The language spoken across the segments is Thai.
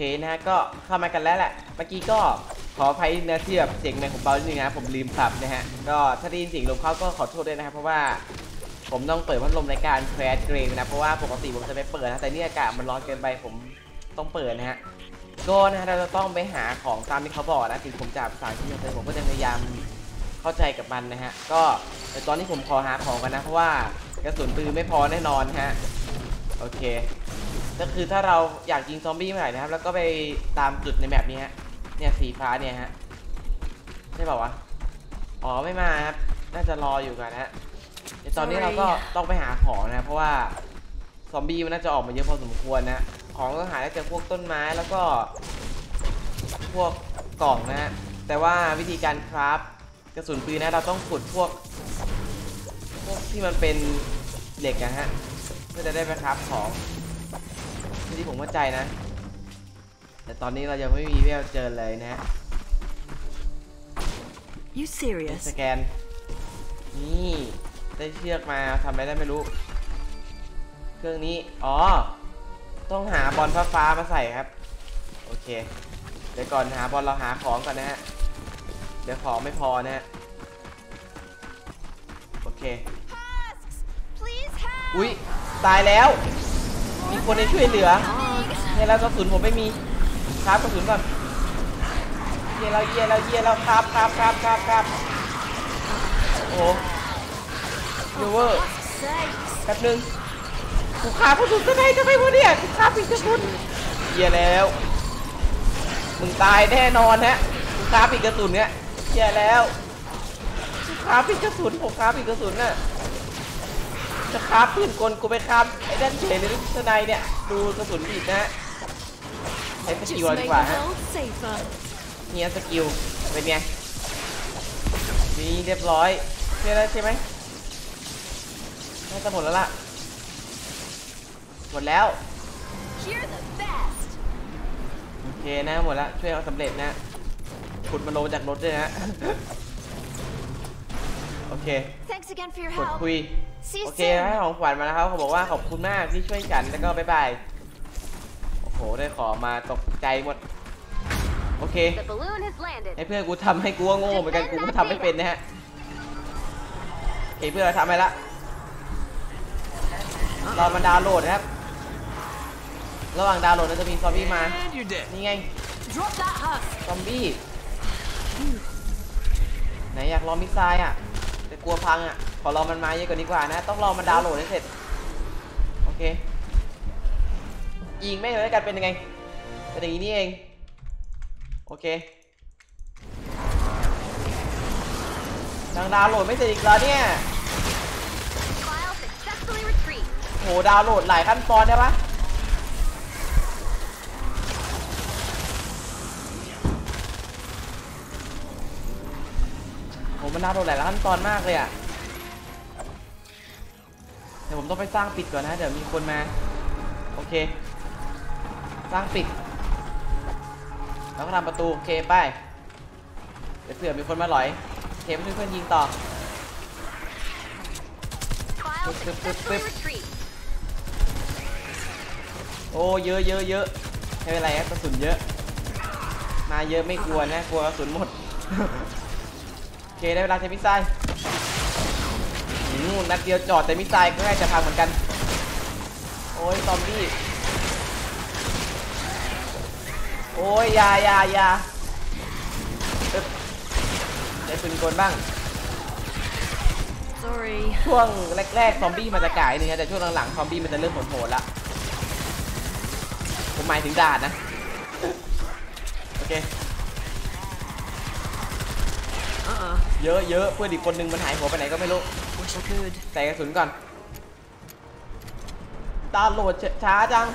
เคนะฮะก็เข้ามากันแล้วแหละ เมื่อกี้ก็ขออภัยนะที่แบบเสียงแมงของเบานิดนึงนะผมลืมปรับนะฮะ ก็ถ้าได้ยินเสียงลมเข้าก็ขอโทษด้วยนะครับเพราะว่าผมต้องเปิดพัดลมในการแครชเกรนนะเพราะว่าปกติผมจะไม่เปิดนะแต่นี่อากาศมันร้อนเกินไปผมต้องเปิดนะฮะก็นะฮะเราจะต้องไปหาของตามที่เขาบอกนะถึงผมจะภาษาอังกฤษแต่ผมก็จะพยายามเข้าใจกับมันนะฮะก็แต่ตอนนี้ผมขอหาของกันนะเพราะว่ากระสุนปืนไม่พอแน่นอนฮะโอเค ก็คือถ้าเราอยากยิงซอมบี้เมื่อไหร่นะครับ แล้วก็ไปตามจุดในแมปนี้ฮะ เนี่ยสีฟ้าเนี่ยฮะ ใช่เปล่าวะ อ๋อไม่มาครับ น่าจะรออยู่กันนะฮะในตอนนี้เราก็ต้องไปหาของนะ เพราะว่าซอมบี้มันน่าจะออกมาเยอะพอสมควรนะ ของก็หาได้จากพวกต้นไม้แล้วก็ พวกกล่องนะฮะแต่ว่าวิธีการคราฟกระสุนปืนนะเราต้องขุดพวก พวกที่มันเป็นเหล็กนะฮะ เพื่อจะได้ไปคราฟของ ที่ผมเข้าใจนะ แต่ตอนนี้เรายังไม่มีเวลเจอเลยนะฮะ You serious? สแกน นี่ ได้เชือกมาทำอะไรได้ไม่รู้ เครื่องนี้ อ๋อ ต้องหาบอลฟ้าๆมาใส่ครับ โอเค เดี๋ยวก่อนหาบอลเราหาของก่อนนะฮะ เดี๋ยวของไม่พอนะฮะ โอเค Husks, please help. อุ๊ยตายแล้ว มีคนให้ช่วยเหลือเนี่ยแล้วกระสุนผมไม่มีคราบกระสุนก่อนเยี่ยแล้วเยี่ยแล้วเยี่ยแล้วครับครับครับครับครับโอ้โหยูเวอร์แป๊บนึงกูคาบกระสุนจะไหนจะไม่วะเนี่ยกูคาบปีกกระสุนเยี่ยแล้วมึงตายแน่นอนฮะกูคาบปีกกระสุนเนี่ยเยี่ยแล้วกูคาบปีกกระสุนผมคาบปีกกระสุนน่ะ จะคาบปืนกลกูไปคาบไอ้ด้านเฉยเลยทนายเนี่ย ดูกระสุนบีดนะฮะใช้ส Just กิลเราดี made กว่า the ฮะ world safer. เฮียสกิลเป็นไงนี่เรียบร้อยเรียบร้อยใช่ไหมน่าจะหมดแล้วล่ะ หมดแล้ว You're the best. โอเคนะหมดแล้วช่วยเอาสำเร็จนะขุดมันลงจากรถด้วยนะโอเค Thanks again for your กด help. คุย See you โอเค soon. ให้ของขวัญมาแล้วครับเขาบอกว่าขอบคุณมากที่ช่วยกันแล้วก็บ๊ายบายโอ้โหได้ของมาตกใจหมดโอเค The balloon has landed. ให้เพื่อนกูทำให้กูก็โง่เหมือนกันกูก็ทำไม่เป็นนะฮะโอเคเพื่อนเราทำไปละรอมันดาวน์โหลดนะครับ ระหว่างดาวน์โหลดเราจะมีซอมบี้มา And you're dead. นี่ไง Drop that husk. ซอมบี้ ไหนอยากลองมิสไซล์อะ แต่กลัวพังอะ ขอรอมันมาเยอะกว่านี้กว่านะ ต้องรอมันดาวน์โหลดให้เสร็จ โอเค ยิงแม่งเลยแล้วกันเป็นยังไง เป็นอย่างนี้นี่เอง โอเคดังดาวน์โหลดไม่เสร็จอีกแล้วเนี่ยโหดาวน์โหลดหลายขั้นตอนใช่ปะโหมันดาวน์โหลดหลายขั้นตอนมากเลยอะ ดี๋ยวผมต้องไปสร้างปิดก่อนนะ เดี๋ยวมีคนมา โอเค สร้างปิด แล้วก็ทำประตู โอเคไป เดี๋ยวเผื่อมีคนมาหลอยโอเคเพื่อนๆยิงต่อ File Pip, pip, pip, successfully pip. retrieved. โอ้เยอะเยอะเยอะไม่เป็นไรครับกระสุนเยอะ มาเยอะไม่กลัวนะ กลัวกระสุนหมด โอเคได้เวลาใช้มิสไซ ล์อืมนัดเดียวจอดแต่มิสไซล์ก็ใกล้จะพังเหมือนกัน โอ้ยซอมบี้โอ้ยอยาอยาอยาอึ๊บได้ปืนกลบ้าง Sorry. ช่วงแรกๆซอมบี้มันจะก่ายนึงนะแต่ช่วงหลังๆซอมบี้มันจะเริ่มโหดๆละผมหมายถึงด่านนะ โอเค Uh-uh. เยอะเยอะเพื่อนอีกคนนึงมันหายหัวไปไหนก็ไม่รู้ Wish I could. ใส่กระสุนก่อนดาวน์โหลดช้าจัง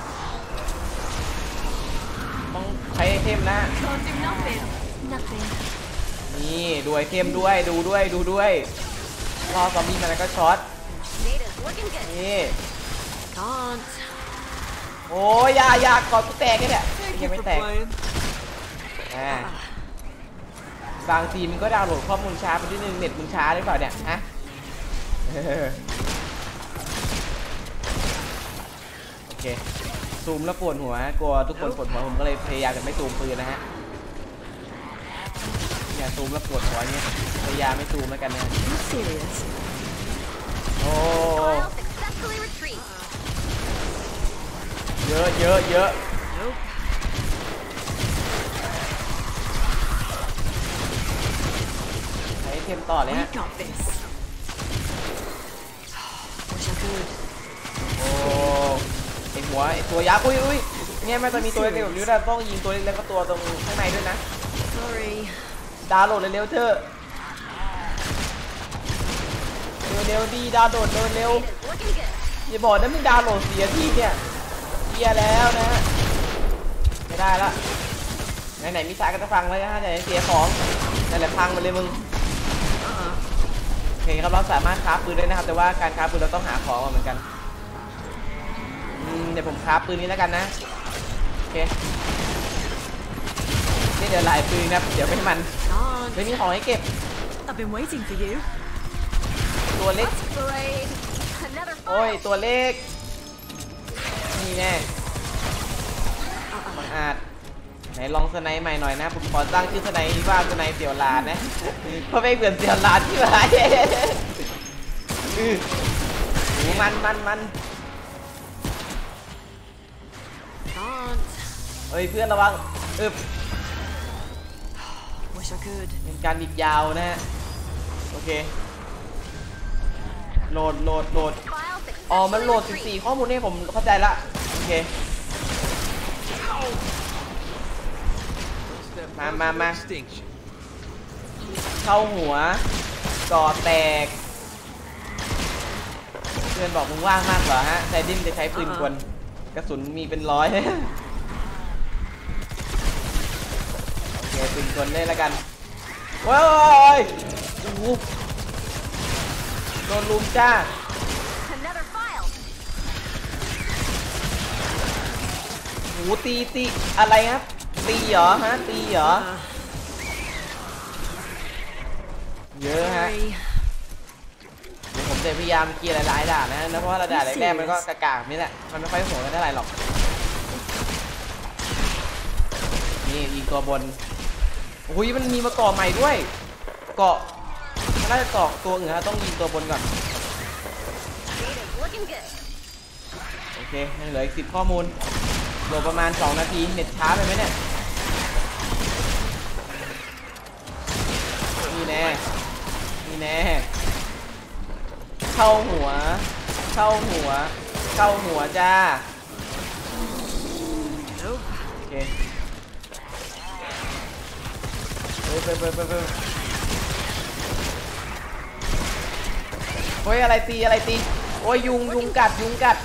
ต้องใช้ไอเทมนะ Can't do nothing. Nothing. นี่ดูไอเทมด้วยดูด้วยดูด้วยรอซอมบี้มันแล้วก็ช็อต Data's looking good. นี่ Can't. โอ้ยอยาอยากอดกูแตกไอ้เนี่ย Thank ยัง you ไม่ for แตก playing. อ่าบางทีมันก็ดาวน์โหลดข้อมูลช้าไปนิดนึงเน็ตมึงช้าหรือเปล่าเนี่ยฮะเออ โอเค ซูมแล้วปวดหัว กลัวทุกคนปวดหัวผมก็เลยพยายามจะไม่ซูมปืนนะฮะ อย่าซูมแล้วปวดหัวเนี่ย พยายามไม่ซูมแล้วกันนะโอ้เยอะเยอะเยอะใช้เทมต่อเลยฮะ โอ้ไอหัวไอตัวยักษ์อุ้ยอุ้ยเนี่ยแม่งจะมีตัวเล็กๆแบบนี้ด้วยต้องยิงตัวเล็กๆแล้วก็ตัวตรงข้างในด้วยนะ Sorry. ดาวน์โหลดเร็วๆเถอะเร็วๆดีดาวน์โหลดเร็ว Natives looking good. ๆอย่าบอกนะมึงดาวน์โหลดเสียที่เนี่ยเสียแล้วนะฮะไม่ได้ละไหนๆมิสายก็จะฟังแล้วนะฮะไหนเสียของนั่นแหละพังไปเลยมึง Uh-uh. โอ เคครับเราสามารถคราฟปืนได้นะครับ แต่ว่าการคราฟปืนเราต้องหาของมาเหมือนกันอืมเดี๋ยวผมคราฟปืนนี้แล้วกันนะโอเคนี่เดี๋ยวหลายปืนนะครับเดี๋ยวไม่ให้มัน Can't. ไม่มีของให้เก็บ I've been waiting for you. ตัวเล็ก Parade. Another โอ้ย file. ตัวเล็กนี่แน่บังอาจ ไหนลองสไนด์ใหม่หน่อยนะผมขอตั้งชื่อสไนด์ว่าสไนด์เสี่ยวลานนะเพราะไม่เหมือนเสี่ยวลานที่ไหนอื้อโหมันมันมัน Can't. เฮ้ยเพื่อนระวังอึบ Wish I could. เป็นการดิบยาวนะฮะโอเคโหลดโหลดโหลด File อ๋อมัน successfully โหลด retreat. 14 ข้อมูลนี่ผมเข้าใจละโอเค มามามา Extinction. เข้าหัวก่อแตกเพื่อนบอกมึงว่างมากเหรอฮะใจดิ้นจะใช้ปืนกลกระสุนมีเป็นร้อยโอเคปืนกลได้แล้วกันว้ายโอ้โหโดนลุมจ้า Another file. หูตีตีอะไรครับ ตีเหรอฮะตีเหรอ Uh, เยอะฮะ sorry. เดี๋ยวผมจะพยายามเกียร์หลายๆด่านนะนะเพราะว่าระดับแรกๆมันก็กากากๆนี่แหละมันไม่ค่อยโหดกันเท่าไหร่หรอกนี่ยิงตัวบนอุ้ยมันมีมาเกาะใหม่ด้วยเกาะถ้าน่าจะเกาะตัวอื่นนะต้องยิงตัวบนก่อน Natives looking good. โอเคยังเหลืออีกสิบข้อมูลโหลดประมาณ 2 นาทีเน็ตช้าไปไหมเนี่ย แน่นี่แน่ เข้าหัว เข้าหัว เข้าหัวจ้า Nope. โอเคเฮ้ยเฮ้ยเฮ้ยเฮ้ยเฮ้ยเฮ้ยอะไรตีอะไรตี โอ้ยยุงยุงกัดยุงกัด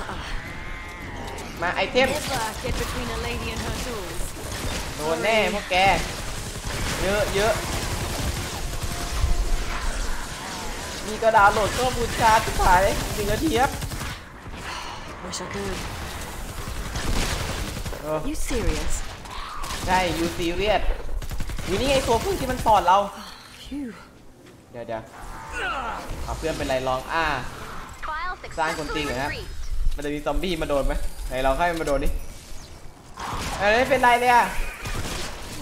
Uh-uh. มาไอเทม Never get between a lady and her tools. โดนแน่พวกแก เยอะเยอะ นี่ก็ดาวน์โหลดข้อมูลชาร์จสุดท้ายหนึ่งนาทีครับ Wish I could. เออ You serious? ใช่ยูซีเรียสวินี่ไอตัวพึ่งที่มันปอดเรา Phew. เดี๋ยวเดี๋ยวเอาเพื่อนเป็นไรลองอ่า File Sang con successfully tiên rồi ha. retreat. มันจะมีซอมบี้มาโดนไหมไหนลองให้มันมาโดนดิเอ้ยไม่เป็นไรเลยอะ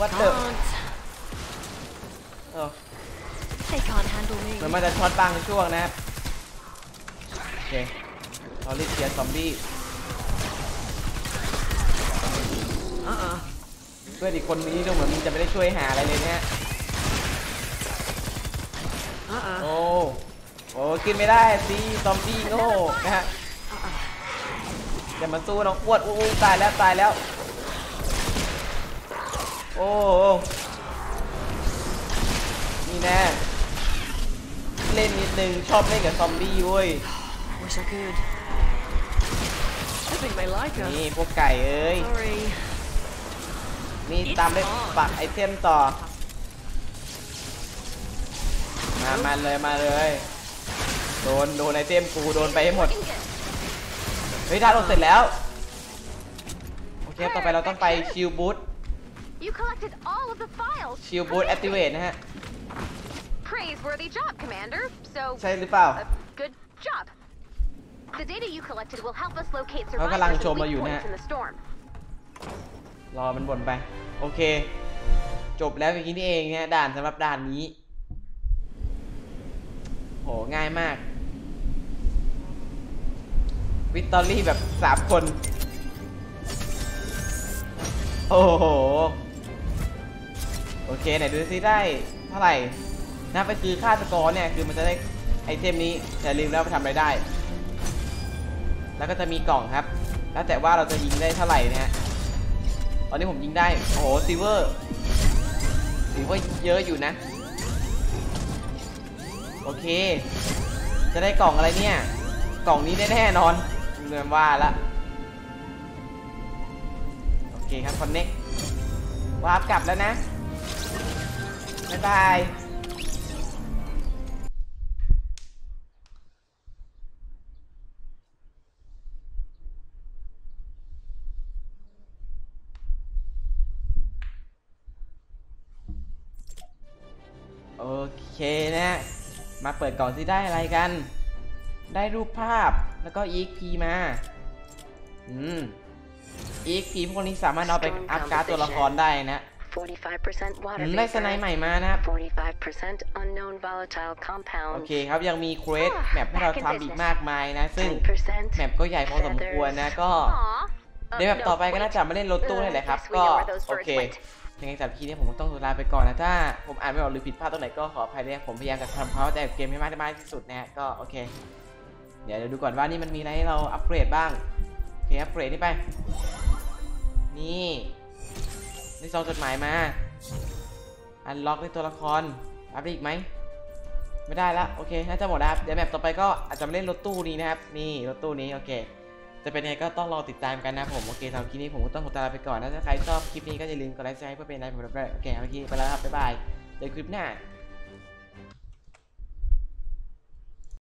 วัดเตอร์ Can't. เออ They can't handle me. มันมันจะช็อตบางช่วงนะครับโอเคเรารีบเคลียร์ซอมบี้ Uh-uh. เพื่อนอีกคนนี้ดูเหมือนมึงจะไม่ได้ช่วยหาอะไรเลยเนี่ย Uh-uh. โอ้โอ้กินไม่ได้สิซอมบี้โง่นะฮะ Uh-uh. อย่ามาสู้น้องอ้วนอู้ตายแล้วตายแล้ว โอ้โอ้นี่แน่ เล่นนิดนึง ชอบเล่นกับซอมบี้เว้ย Wish I could. I think they like us. นี่พวกไก่เอ้ย Sorry. นี่ตามด้วยปักไอเทมต่อ มามาเลยมาเลย โดนโดนไอเทมกูโดนไปให้หมด Looking good. เฮ้ยดาวน์โหลดเสร็จแล้ว โอเค ต่อไปเราต้องไปชิลบูท You collected all of the files. ชิลบูทแอคทีเวตนะฮะ Praiseworthy job, Commander. So, ใช่หรือเปล่า a good job. The data you collected will help us locate เขากำลัง survivors ชม and เราอยู่ weak นะ points in the storm. รอมันบ่นไป โอเค จบแล้วอย่างนี้นี่เองนะด่านสำหรับด่านนี้ โห ง่ายมาก วิตตอรี่แบบสามคน โอ้โห โอเค ไหนดูซิได้ เท่าไหร่ นะไปคือค่าสกอร์เนี่ยคือมันจะได้ไอเทมนี้แต่ลืมแล้วไปทำอะไรได้ แล้วก็จะมีกล่องครับ แล้วแต่ว่าเราจะยิงได้เท่าไหร่นะฮะตอนนี้ผมยิงได้ โอ้โหซิเวอร์ถือว่าเยอะอยู่นะ โอเค จะได้กล่องอะไรเนี่ย กล่องนี้แน่นอนเงินว่าละโอเคครับคอนเน็กวาร์ปกลับแล้วนะ บ๊ายบาย เคนะ มาเปิดกล่องที่ได้อะไรกัน ได้รูปภาพแล้วก็ EXP มา อืม EXP พวกนี้สามารถเอาไปอัพการ์ดตัวละครได้นะ45%อื water มได้สไนด์ใหม่มานะครับ45% unknown volatile โอ compounds. เคครับยังมีเควสแมปให้เราทำอีกมากมายนะ ซึ่ง10%แมปก็ใหญ่พอสมควรนะก็ Aw. เดี๋ยวแบบต่อไปก็น่าจะมาเล่นรถตู้นี่แหละครับ ก็โอเค ยังไงสำหรับคลิปนี้ผมต้องลาไปก่อนนะถ้าผมอ่านไม่ออกหรือผิดพลาดตรงไหนก็ขออภัยด้วยผมพยายามจะทำเข้าใจกับเกมให้มากได้มากที่สุดนะก็โอเคเดี๋ยวเดี๋ยวดูก่อนว่านี่มันมีอะไรให้เราอัปเกรดบ้างโอเคอัปเกรดนี่ไป นี่ได้ซองจดหมายมา อันล็อกในตัวละครรับได้อีกไหม ไม่ได้ละ โอเค น่าจะหมดแล้วเดี๋ยวแมปต่อไปก็อาจจะมาเล่นรถตู้นี้นะครับ นี่รถตู้นี้ โอเค จะเป็นยังไงก็ต้องรอติดตามกันนะผมโอเคสำหรับคลิปนี้ผมก็ต้องขอตัวลาไปก่อนนะถ้าใครชอบคลิปนี้ก็อย่าลืมกดไลค์แชร์ให้เพื่อเป็นไลค์ผมด้วยโอเคเอาคลิปนี้ไปแล้วครับบ๊ายบายเจอกันคลิปหน้า